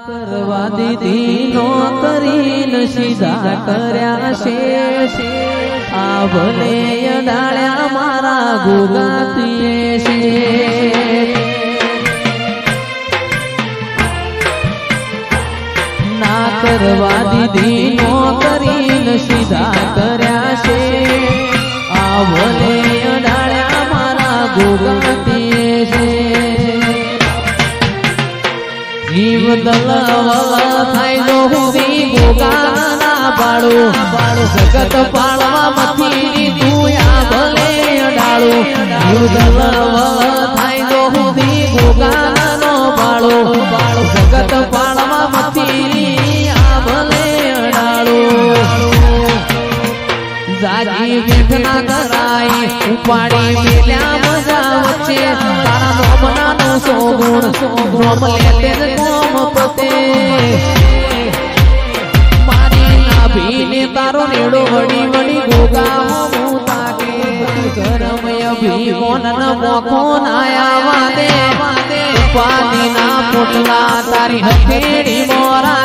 કરવા દીધી નો કરીને સીધા કર્યા છે આ ભલે અડાળ્યા મારા ગુગાતીએ છે ના કરવા દીધી નો કરીને સીધા કર્યા છે આ ભલે જીવ થાય નો હુંદી ભોગાના બાળો જગત પાળવા મથી તું ભલે અડાળો જીવ દલવલ થાય જો હુંદી ગોગાનો બાળો. જાજી વેઠના કરાય ઉપાડી મેલ્યા મજા વચ્ચે તારા મોમનાનો સોગુણ સોગુણ લેતે કોમ પોતે મારી નાભીને તારો રેડો વડી વડી ગોગા હું તાકે ગરમય ભી મોખો નાયા વાદે ઉપાધી પોટલા તારી હથેળી મોરા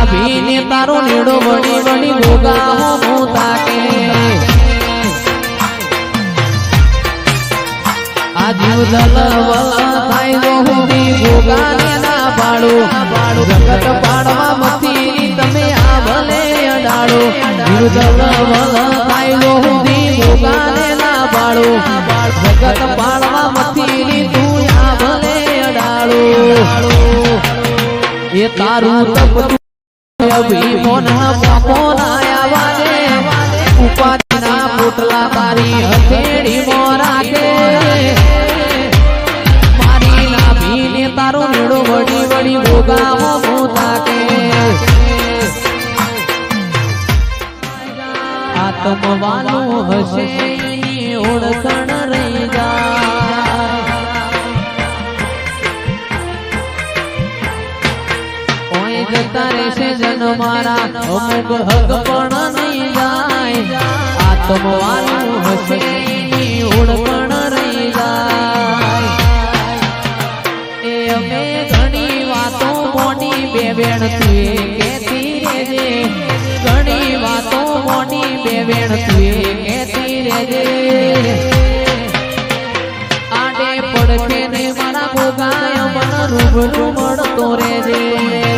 નાભીને તારો નેડો વડી વડી ગોગા હું તાકે. આ જીવ થાય જો હુંદી ગોગાને ના પાડો જગત પાડવા મતી તમે આ અડાડો. જીવ દલવલ થાય જો હુંદી ગોગાને ના પાડો જગત પાડવા મતી તું આ અડાડો. એ તારું મોન મોન આયા વાદે ઉપાધિના પોટલા તારી હથેળી મોરા કે. મારી નાભીને તારો હશે ઓળખણ રહી જાય ઓય છે જન મારા. અમુક હક પણ નહીં જાય. આત્મવાનું હશે ઓળખણ રહી જાય. એ અમે ઘણી વાતો મોટી બે બેણ તુએ કેતી રેજે ઘણી વાતો મોટી બે બેણ તુએ કેતી રેજે પડખે ને મારા ગોગાય મન રૂબરૂ મળતો રહેજે.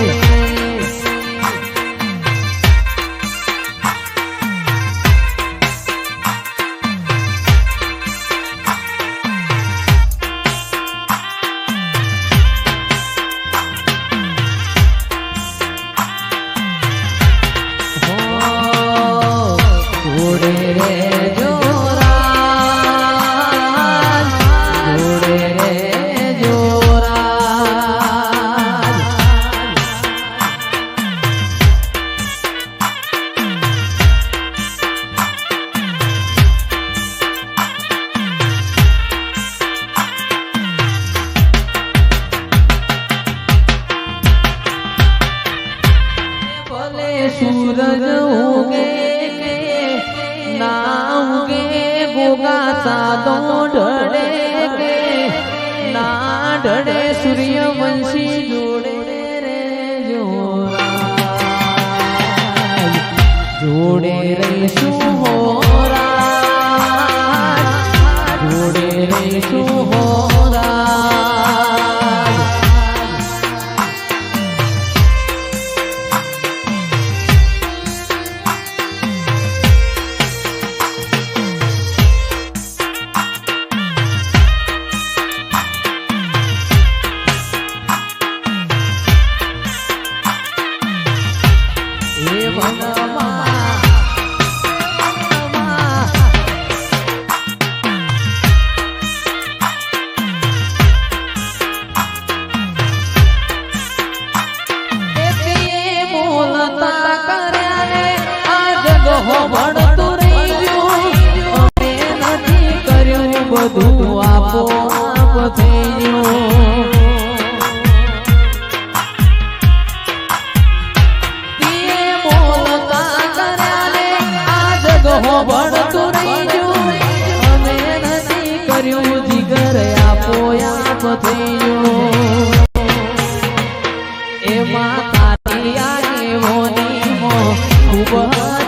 સૂરજ ઉગે કે ના ઉગે ગોગા સાદો ઢળે કે ના ઢળે સૂર્યવંશી એ હો ભણતું રહીજો. અમે નથી કર્યું જીગર, આપો આપ થઈયો એમાં તારી આગેવોની મો, ખૂબ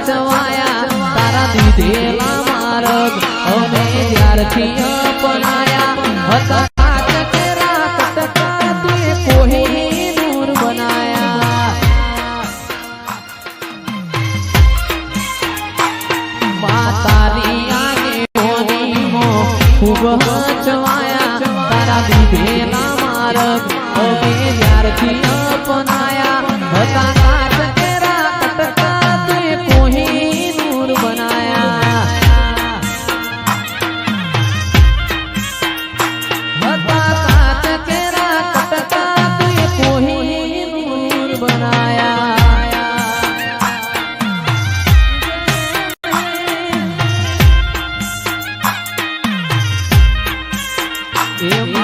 ચવાયા તારા દીધેલા મારગ અમે ત્યારથી અપનાયા. હતા તારા દીધેલા માર્ગ અમે ત્યારથી અપનાયા હતા કાચ કેરા કટકા તે કોઈ દૂર બનાયા હતા કાચ કેરા કટકા તે કોઈ દૂર બનાયા એ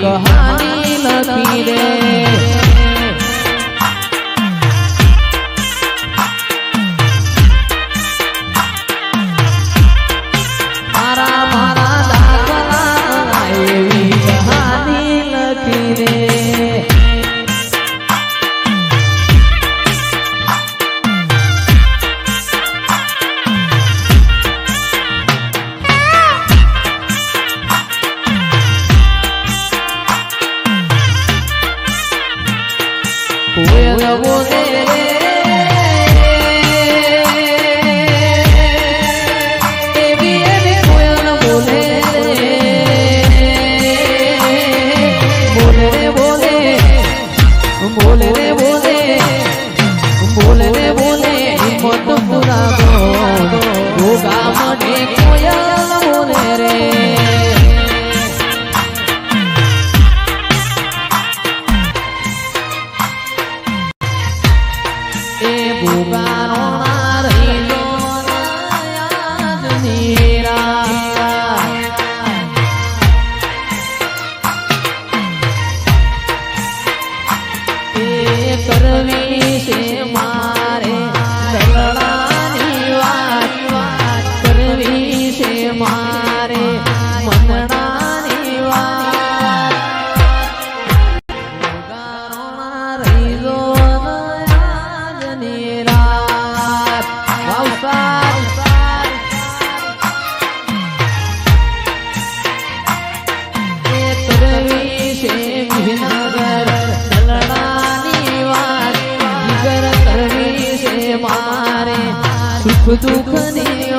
કહાની લખી રે મારા મારા દાખલા એવી કહાની લખી દે એવી કોયલ બોલે બોલે બોલે બોલે હિંમત પુરાવો એ ભૂગારો 不可思议